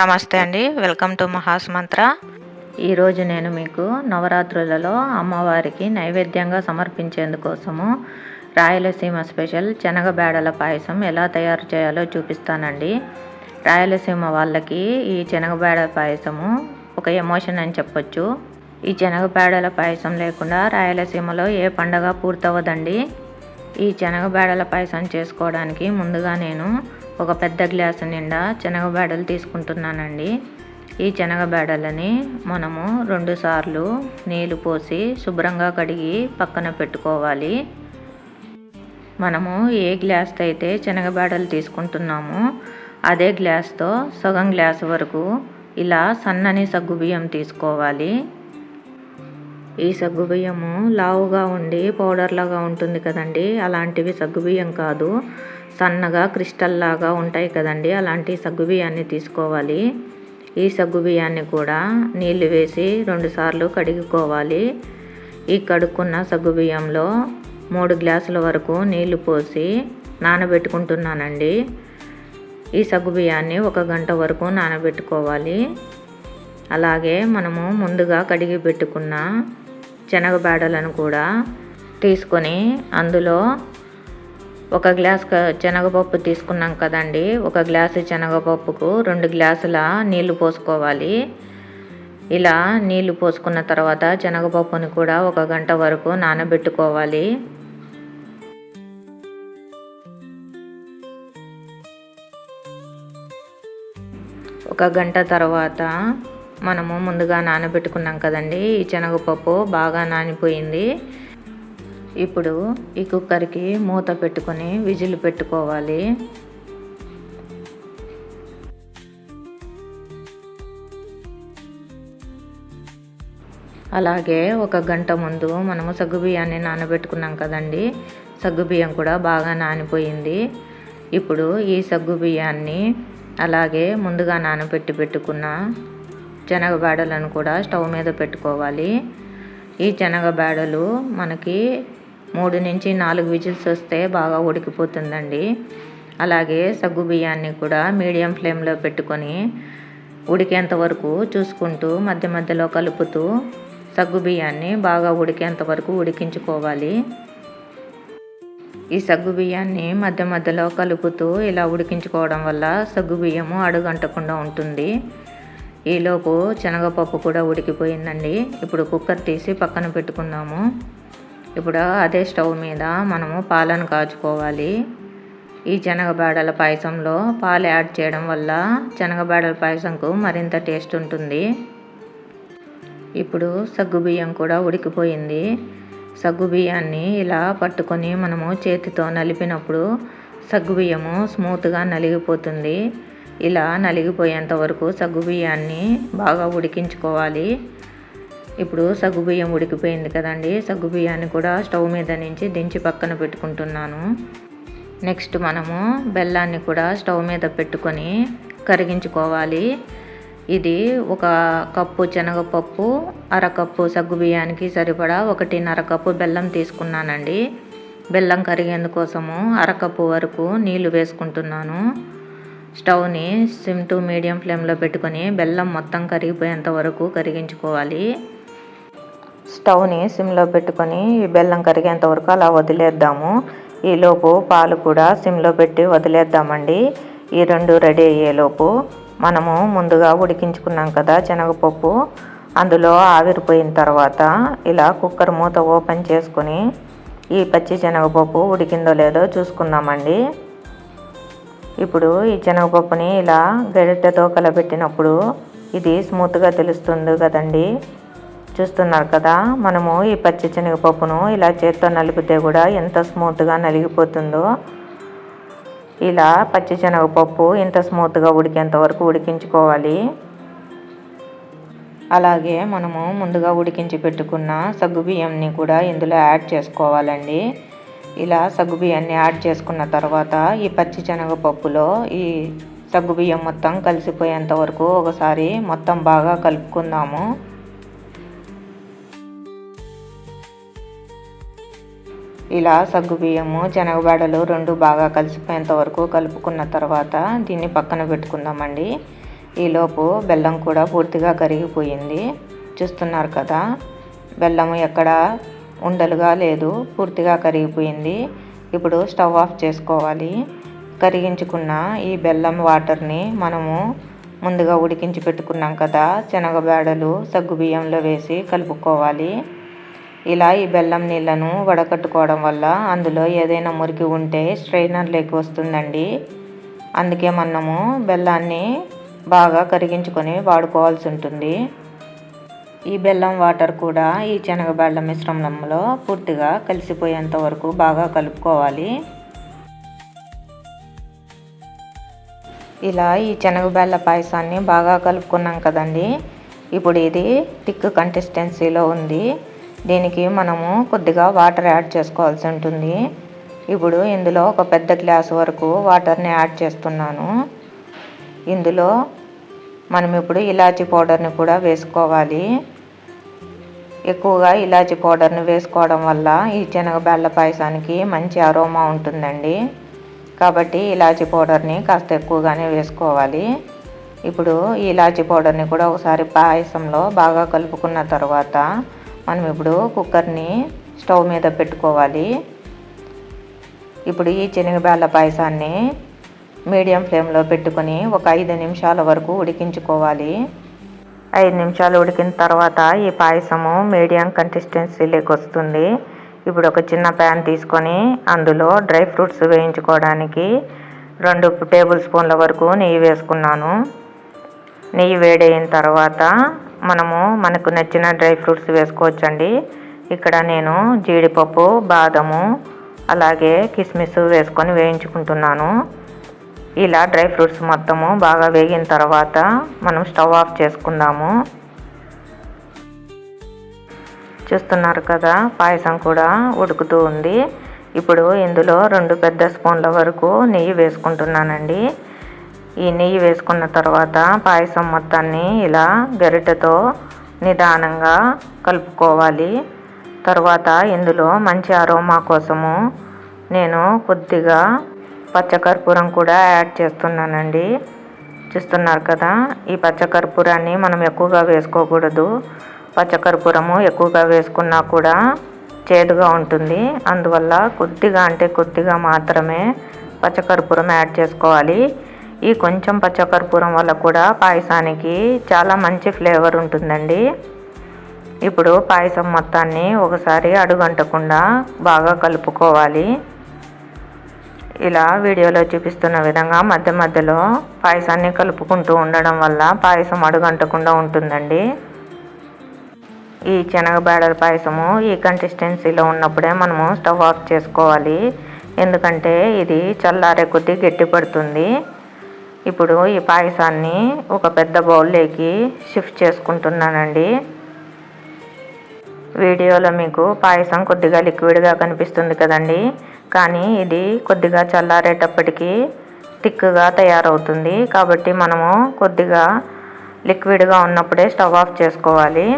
నమస్తే అండి. Welcome to Maha's మంత్ర. ఈరోజు నేను మీకు నవరాత్రులలో అమ్మవారికి నైవేద్యంగా సమర్పించేందుకోసము రాయలసీమ స్పెషల్ శనగబేడల పాయసం ఎలా తయారు చేయాలో చూపిస్తానండి. రాయలసీమ వాళ్ళకి ఈ శనగబేడల పాయసము ఒక ఎమోషన్ అని చెప్పొచ్చు. ఈ శనగబేడల పాయసం లేకుండా రాయలసీమలో ఏ పండగ పూర్తవదండి ఈ శనగబేడల పాయసం చేసుకోవడానికి ముందుగా నేను ఒక పెద్ద గ్లాసు నిండా శనగబేడలు తీసుకుంటున్నానండి. ఈ శనగబేడలని మనము రెండు సార్లు నీళ్ళు పోసి శుభ్రంగా కడిగి పక్కన పెట్టుకోవాలి. మనము ఏ గ్లాస్తో అయితే శనగబేడలు తీసుకుంటున్నామో అదే గ్లాస్తో సగం గ్లాస్ వరకు ఇలా సన్నని సగ్గుబియ్యం తీసుకోవాలి. ఈ సగ్గుబియ్యము లావుగా ఉండి పౌడర్ లాగా ఉంటుంది కదండి. అలాంటివి సగ్గుబియ్యం కాదు. సన్నగా క్రిస్టల్ లాగా ఉంటాయి కదండి. అలాంటి సగ్గుబియ్యాన్ని తీసుకోవాలి. ఈ సగ్గుబియ్యాన్ని కూడా నీళ్ళు వేసి రెండుసార్లు కడుగుకోవాలి. ఈ కడుక్కున్న సగ్గుబియ్యంలో మూడు గ్లాసుల వరకు నీళ్ళు పోసి నానబెట్టుకుంటున్నానండి. ఈ సగ్గుబియ్యాన్ని ఒక గంట వరకు నానబెట్టుకోవాలి. అలాగే మనము ముందుగా కడిగి పెట్టుకున్న శనగబేడలను కూడా తీసుకొని అందులో ఒక గ్లాస్ శనగపప్పు తీసుకున్నాం కదండి. ఒక గ్లాసు శనగపప్పుకు రెండు గ్లాసుల నీళ్ళు పోసుకోవాలి. ఇలా నీళ్ళు పోసుకున్న తర్వాత శనగపప్పుని కూడా ఒక గంట వరకు నానబెట్టుకోవాలి. ఒక గంట తర్వాత మనము ముందుగా నానబెట్టుకున్నాం కదండి. ఈ శనగపప్పు బాగా నానిపోయింది. ఇప్పుడు ఈ కుక్కర్కి మూత పెట్టుకొని విజిల్ పెట్టుకోవాలి. అలాగే ఒక గంట ముందు మనము సగ్గుబియ్యాన్ని నానబెట్టుకున్నాం కదండి. సగ్గుబియ్యం కూడా బాగా నానిపోయింది. ఇప్పుడు ఈ సగ్గుబియ్యాన్ని అలాగే ముందుగా నానబెట్టి పెట్టుకున్న శనగబేడలను కూడా స్టవ్ మీద పెట్టుకోవాలి. ఈ శనగబేడలు మనకి మూడు నుంచి నాలుగు విజిల్స్ వస్తే బాగా ఉడికిపోతుందండి. అలాగే సగ్గు బియ్యాన్ని కూడా మీడియం ఫ్లేమ్లో పెట్టుకొని ఉడికేంత వరకు చూసుకుంటూ మధ్య మధ్యలో కలుపుతూ సగ్గు బియ్యాన్ని బాగా ఉడికేంత వరకు ఉడికించుకోవాలి. ఈ సగ్గు బియ్యాన్ని మధ్య మధ్యలో కలుపుతూ ఇలా ఉడికించుకోవడం వల్ల సగ్గు బియ్యము అడుగంటకుండా ఉంటుంది. ఈలోపు శనగపప్పు కూడా ఉడికిపోయిందండి. ఇప్పుడు కుక్కర్ తీసి పక్కన పెట్టుకుందాము. ఇప్పుడు అదే స్టవ్ మీద మనము పాలను కాచుకోవాలి. ఈ శనగబేడల పాయసంలో పాలు యాడ్ చేయడం వల్ల శనగబేడల పాయసంకు మరింత టేస్ట్ ఉంటుంది. ఇప్పుడు సగ్గుబియ్యం కూడా ఉడికిపోయింది. సగ్గుబియ్యాన్ని ఇలా పట్టుకొని మనము చేతితో నలిపినప్పుడు సగ్గుబియ్యము స్మూత్గా నలిగిపోతుంది. ఇలా నలిగిపోయేంత వరకు సగ్గుబియ్యాన్ని బాగా ఉడికించుకోవాలి. ఇప్పుడు సగ్గుబియ్యం ఉడికిపోయింది కదండి. సగ్గుబియ్యాన్ని కూడా స్టవ్ మీద నుంచి దించి పక్కన పెట్టుకుంటున్నాను. నెక్స్ట్ మనము బెల్లాన్ని కూడా స్టవ్ మీద పెట్టుకొని కరిగించుకోవాలి. ఇది ఒక కప్పు శనగపప్పు అరకప్పు సగ్గుబియ్యానికి సరిపడా ఒకటిన్నర కప్పు బెల్లం తీసుకున్నానండి. బెల్లం కరిగేందుకోసము అరకప్పు వరకు నీళ్ళు వేసుకుంటున్నాను. స్టవ్ని సిమ్ టు మీడియం ఫ్లేమ్లో పెట్టుకొని బెల్లం మొత్తం కరిగిపోయేంత వరకు కరిగించుకోవాలి. స్టవ్ని సిమ్లో పెట్టుకొని ఈ బెల్లం కరిగేంత వరకు అలా వదిలేద్దాము. ఈలోపు పాలు కూడా సిమ్లో పెట్టి వదిలేద్దామండి. ఈ రెండు రెడీ అయ్యేలోపు మనము ముందుగా ఉడికించుకున్నాం కదా శనగపప్పు. అందులో ఆవిరిపోయిన తర్వాత ఇలా కుక్కర్ మూత ఓపెన్ చేసుకొని ఈ పచ్చి శనగపప్పు ఉడికిందో లేదో చూసుకుందామండి. ఇప్పుడు ఈ శనగపప్పుని ఇలా గరిటెతో కలబెట్టినప్పుడు ఇది స్మూత్గా తెలుస్తుంది కదండి. చూస్తున్నారు కదా మనము ఈ పచ్చి శనగపప్పును ఇలా చేత్తో నలిపితే కూడా ఎంత స్మూత్గా నలిగిపోతుందో. ఇలా పచ్చి శనగపప్పు ఇంత స్మూత్గా ఉడికేంత వరకు ఉడికించుకోవాలి. అలాగే మనము ముందుగా ఉడికించి పెట్టుకున్న సగ్గుబియ్యంని కూడా ఇందులో యాడ్ చేసుకోవాలండి. ఇలా సగ్గుబియ్యాన్ని యాడ్ చేసుకున్న తర్వాత ఈ పచ్చి శనగపప్పులో ఈ సగ్గుబియ్యం మొత్తం కలిసిపోయేంత వరకు ఒకసారి మొత్తం బాగా కలుపుకుందాము. ఇలా సగ్గుబియ్యము శనగబేడలు రెండు బాగా కలిసిపోయేంత వరకు కలుపుకున్న తర్వాత దీన్ని పక్కన పెట్టుకుందామండి. ఈలోపు బెల్లం కూడా పూర్తిగా కరిగిపోయింది. చూస్తున్నారు కదా బెల్లము ఎక్కడ ఉండలుగా లేదు. పూర్తిగా కరిగిపోయింది. ఇప్పుడు స్టవ్ ఆఫ్ చేసుకోవాలి. కరిగించుకున్న ఈ బెల్లం వాటర్ని మనము ముందుగా ఉడికించి పెట్టుకున్నాం కదా. శనగబేడలు సగ్గుబియ్యంలో వేసి కలుపుకోవాలి. ఇలా ఈ బెల్లం నీళ్ళను వడకట్టుకోవడం వల్ల అందులో ఏదైనా మురికి ఉంటే స్ట్రైనర్ లేక వస్తుందండి. అందుకే మనము బెల్లాన్ని బాగా కరిగించుకొని వాడుకోవాల్సి ఉంటుంది. ఈ బెల్లం వాటర్ కూడా ఈ శనగబెళ్ళ మిశ్రమంలో పూర్తిగా కలిసిపోయేంత వరకు బాగా కలుపుకోవాలి. ఇలా ఈ శనగబెళ్ళ పాయసాన్ని బాగా కలుపుకున్నాం కదండి. ఇప్పుడు ఇది థిక్ కన్సిస్టెన్సీలో ఉంది. దీనికి మనము కొద్దిగా వాటర్ యాడ్ చేసుకోవాల్సి ఉంటుంది. ఇప్పుడు ఇందులో ఒక పెద్ద గ్లాస్ వరకు వాటర్ని యాడ్ చేస్తున్నాను. ఇందులో మనం ఇప్పుడు ఇలాచీ పౌడర్ని కూడా వేసుకోవాలి. ఎక్కువగా ఇలాచి పౌడర్ని వేసుకోవడం వల్ల ఈ శనగబెళ్ళ పాయసానికి మంచి అరోమా ఉంటుందండి. కాబట్టి ఇలాచి పౌడర్ని కాస్త ఎక్కువగానే వేసుకోవాలి. ఇప్పుడు ఈ ఇలాచి పౌడర్ని కూడా ఒకసారి పాయసంలో బాగా కలుపుకున్న తర్వాత మనం ఇప్పుడు కుక్కర్ని స్టవ్ మీద పెట్టుకోవాలి. ఇప్పుడు ఈ శనగబేళ్ళ పాయసాన్ని మీడియం ఫ్లేమ్లో పెట్టుకొని ఒక ఐదు నిమిషాల వరకు ఉడికించుకోవాలి. ఐదు నిమిషాలు ఉడికిన తర్వాత ఈ పాయసము మీడియం కన్సిస్టెన్సీలోకి వస్తుంది. ఇప్పుడు ఒక చిన్న ప్యాన్ తీసుకొని అందులో డ్రై ఫ్రూట్స్ వేయించుకోవడానికి రెండు టేబుల్ స్పూన్ల వరకు నెయ్యి వేసుకున్నాను. నెయ్యి వేడైన తర్వాత మనము మనకు నచ్చిన డ్రై ఫ్రూట్స్ వేసుకోవచ్చండి. ఇక్కడ నేను జీడిపప్పు బాదము అలాగే కిస్మిస్ వేసుకొని వేయించుకుంటున్నాను. ఇలా డ్రై ఫ్రూట్స్ మొత్తము బాగా వేగిన తర్వాత మనం స్టవ్ ఆఫ్ చేసుకుందాము. చూస్తున్నారు కదా పాయసం కూడా ఉడుకుతూ ఉంది. ఇప్పుడు ఇందులో రెండు పెద్ద స్పూన్ల వరకు నెయ్యి వేసుకుంటున్నానండి. ఈ నెయ్యి వేసుకున్న తర్వాత పాయసం మొత్తాన్ని ఇలా గరిటెతో నిదానంగా కలుపుకోవాలి. తర్వాత ఇందులో మంచి అరోమా కోసము నేను కొద్దిగా పచ్చకర్పూరం కూడా యాడ్ చేస్తున్నానండి. చూస్తున్నారు కదా ఈ పచ్చకర్పూరాన్ని మనం ఎక్కువగా వేసుకోకూడదు. పచ్చకర్పూరము ఎక్కువగా వేసుకున్నా కూడా చేదుగా ఉంటుంది. అందువల్ల కొద్దిగా అంటే కొద్దిగా మాత్రమే పచ్చకర్పూరం యాడ్ చేసుకోవాలి. ఈ కొంచెం పచ్చకర్పూరం వల్ల కూడా పాయసానికి చాలా మంచి ఫ్లేవర్ ఉంటుందండి. ఇప్పుడు పాయసం మొత్తాన్ని ఒకసారి అడుగంటకుండా బాగా కలుపుకోవాలి. ఇలా వీడియోలో చూపిస్తున్న విధంగా మధ్య మధ్యలో పాయసాన్ని కలుపుకుంటూ ఉండడం వల్ల పాయసం అడుగంటకుండా ఉంటుందండి. ఈ శనగ శనగబేడల పాయసము ఈ కన్సిస్టెన్సీలో ఉన్నప్పుడే మనము స్టవ్ ఆఫ్ చేసుకోవాలి. ఎందుకంటే ఇది చల్లారే కొద్దీ గట్టి పడుతుంది. ఇప్పుడు ఈ పాయసాన్ని ఒక పెద్ద బౌల్లోకి షిఫ్ట్ చేసుకుంటున్నానండి. వీడియోలో మీకు పాయసం కొద్దిగా లిక్విడ్గా కనిపిస్తుంది కదండీ. కానీ ఇది కొద్దిగా చల్లారేటప్పటికి థిక్గా తయారవుతుంది. కాబట్టి మనము కొద్దిగా లిక్విడ్గా ఉన్నప్పుడే స్టవ్ ఆఫ్ చేసుకోవాలి.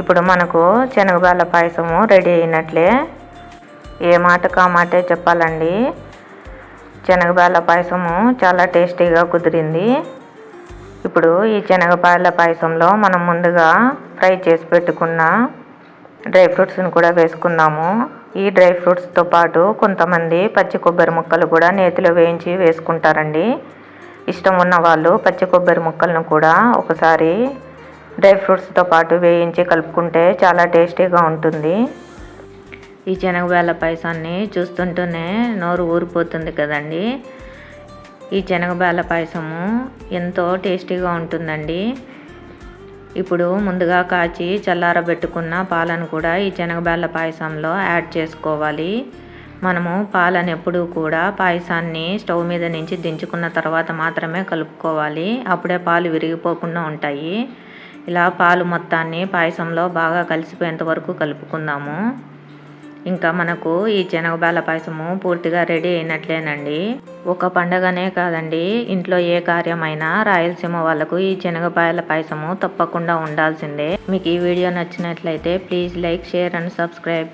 ఇప్పుడు మనకు శనగబాల పాయసము రెడీ అయినట్లే. ఏ మాటకు ఆ మాటే చెప్పాలండి. శనగబాల పాయసము చాలా టేస్టీగా కుదిరింది. ఇప్పుడు ఈ శనగపాయల పాయసంలో మనం ముందుగా ఫ్రై చేసి పెట్టుకున్న డ్రై ఫ్రూట్స్ని కూడా వేసుకుందాము. ఈ డ్రై ఫ్రూట్స్తో పాటు కొంతమంది పచ్చి కొబ్బరి ముక్కలు కూడా నేతిలో వేయించి వేసుకుంటారండి. ఇష్టం ఉన్న వాళ్ళు పచ్చి కొబ్బరి ముక్కలను కూడా ఒకసారి డ్రై ఫ్రూట్స్తో పాటు వేయించి కలుపుకుంటే చాలా టేస్టీగా ఉంటుంది. ఈ శనగబేళ్ళ పాయసాన్ని చూస్తుంటేనే నోరు ఊరిపోతుంది కదండి. ఈ శనగబేల పాయసము ఎంతో టేస్టీగా ఉంటుందండి. ఇప్పుడు ముందుగా కాచి చల్లారబెట్టుకున్న పాలను కూడా ఈ శనగబెల్ల పాయసంలో యాడ్ చేసుకోవాలి. మనము పాలను ఎప్పుడూ కూడా పాయసాన్ని స్టవ్ మీద నుంచి దించుకున్న తర్వాత మాత్రమే కలుపుకోవాలి. అప్పుడే పాలు విరిగిపోకుండా ఉంటాయి. ఇలా పాలు మొత్తాన్ని పాయసంలో బాగా కలిసిపోయేంత వరకు కలుపుకుందాము. ఇంకా మనకు ఈ శనగబాల పాయసము పూర్తిగా రెడీ అయినట్లేనండి. ఒక పండగనే కాదండి ఇంట్లో ఏ కార్యమైనా రాయలసీమ వాళ్ళకు ఈ శనగపాయల పాయసము తప్పకుండా ఉండాల్సిందే. మీకు ఈ వీడియో నచ్చినట్లయితే please like share and subscribe.